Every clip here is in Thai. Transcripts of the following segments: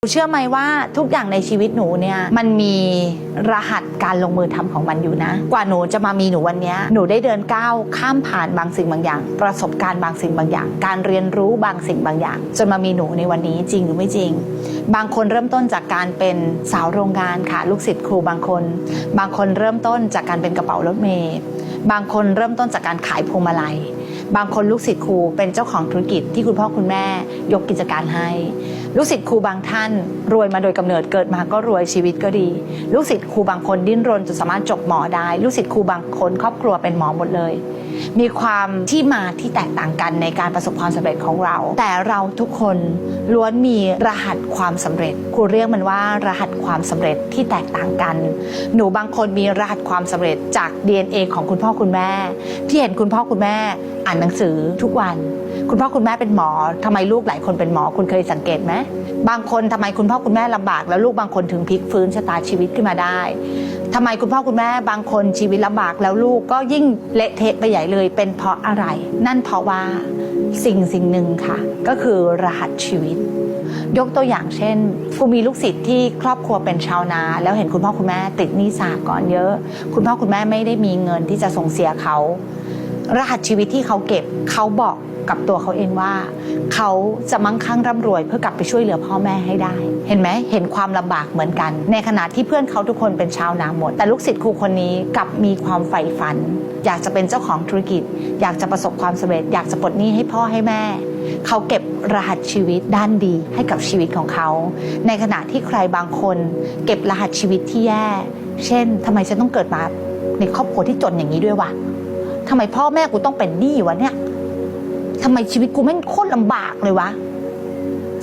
หนูเชื่อไหมว่าทุกอย่างในชีวิตหนูเนี่ยมันมีรหัสการลงมือทำของมันอยู่นะ กว่าหนูจะมามีหนูวันนี้หนูได้เดินก้าวข้ามผ่านบางสิ่งบางอย่าง ประสบการณ์บางสิ่งบางอย่าง การเรียนรู้บางสิ่งบางอย่าง จนมามีหนูในวันนี้จริงหรือไม่จริง บางคนเริ่มต้นจากการเป็นสาวโรงงานค่ะลูกศิษย์ครูบางคน บางคนเริ่มต้นจากการเป็นกระเป๋ารถเมย์บางคนเริ่มต้นจากการขายพวงมาลัย บางคนลูกศิษย์ครูเป็นเจ้าของธุรกิจที่คุณพ่อคุณแม่ยกกิจการให้ ลูกศิษย์ครูบางท่านรวยมาโดยกำเนิดเกิดมาก็รวยชีวิตก็ดี ลูกศิษย์ครูบางคนดิ้นรนจนสามารถจบหมอได้ ลูกศิษย์ครูบางคนครอบครัวเป็นหมอหมดเลย มีความที่มาที่แตกต่างกันในการประสบความสำเร็จของเรา แต่เราทุกคนล้วนมีรหัสความสำเร็จครูเรียกมันว่ารหัสความสำเร็จที่แตกต่างกัน หนูบางคนมีรหัสความสำเร็จจาก DNA ของคุณพ่อคุณแม่ ที่เห็นคุณพ่อคุณแม่อ่านหนังสือทุกวันคุณพ่อคุณแม่เป็นหมอทำไมลูกหลายคนเป็นหมอคุณเคยสังเกตไหมบางคนทำไมคุณพ่อคุณแม่ลำบาก แล้วลูกบางคนถึงพลิกฟื้นชะตาชีวิตขึ้นมาได้ทำไมคุณพ่อคุณแม่บางคนชีวิตลำบากแล้วลูกก็ยิ่งเละเทะไปใหญ่เลยเลยเป็นเพราะอะไร นั่นเพราะว่าสิ่งสิ่งหนึ่งค่ะ ก็คือรหัสชีวิต ยกตัวอย่างเช่นครูมีลูกศิษย์ที่ครอบครัวเป็นชาวนา แล้วเห็นคุณพ่อคุณแม่ติดหนี้สากรณ์เยอะ คุณพ่อคุณแม่ไม่ได้มีเงินที่จะส่งเสียเขา รหัสชีวิตที่เขาเก็บเขาบอก กับตัวเขาเองว่า เขาจะมั่งคั่งร่ำรวย เพื่อกลับไปช่วยเหลือพ่อแม่ให้ได้ เห็นไหมเห็นความลำบากเหมือนกัน ในขณะที่เพื่อนเขาทุกคนเป็นชาวนาหมด แต่ลูกศิษย์ครูคนนี้กลับมีความใฝ่ฝัน อยากจะเป็นเจ้าของธุรกิจ อยากจะประสบความสำเร็จ อยากจะปลดหนี้ให้พ่อให้แม่เขาเก็บรหัสชีวิตด้านดีให้กับชีวิตของเขา ในขณะที่ใครบางคน เก็บรหัสชีวิตที่แย่ เช่นทำไมฉันต้องเกิดมาในครอบครัวที่จนอย่างนี้ด้วยวะทำไมพ่อแม่กูต้องเป็นหนี้วะเนี่ย ทำไมชีวิตกูแม่งโคตรลำบากเลยวะ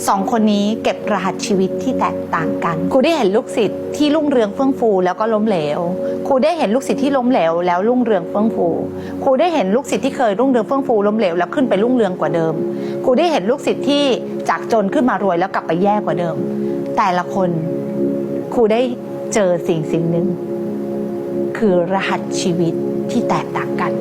สองคนนี้เก็บรหัสชีวิตที่แตกต่างกันครูได้เห็นลูกศิษย์ที่รุ่งเรืองเฟื่องฟูแล้วก็ล้มเหลวครูได้เห็นลูกศิษย์ที่ล้มเหลวแล้วรุ่งเรืองเฟื่องฟูครูได้เห็นลูกศิษย์ที่เคยรุ่งเรืองเฟื่องฟูล้มเหลวแล้วขึ้นไปรุ่งเรืองกว่าเดิมครูได้เห็นลูกศิษย์ที่จากจนขึ้นมารวยแล้วกลับไปแย่กว่าเดิม แต่ละคนครูได้เจอสิ่งสิ่งหนึ่งคือรหัสชีวิตที่แตกต่างกัน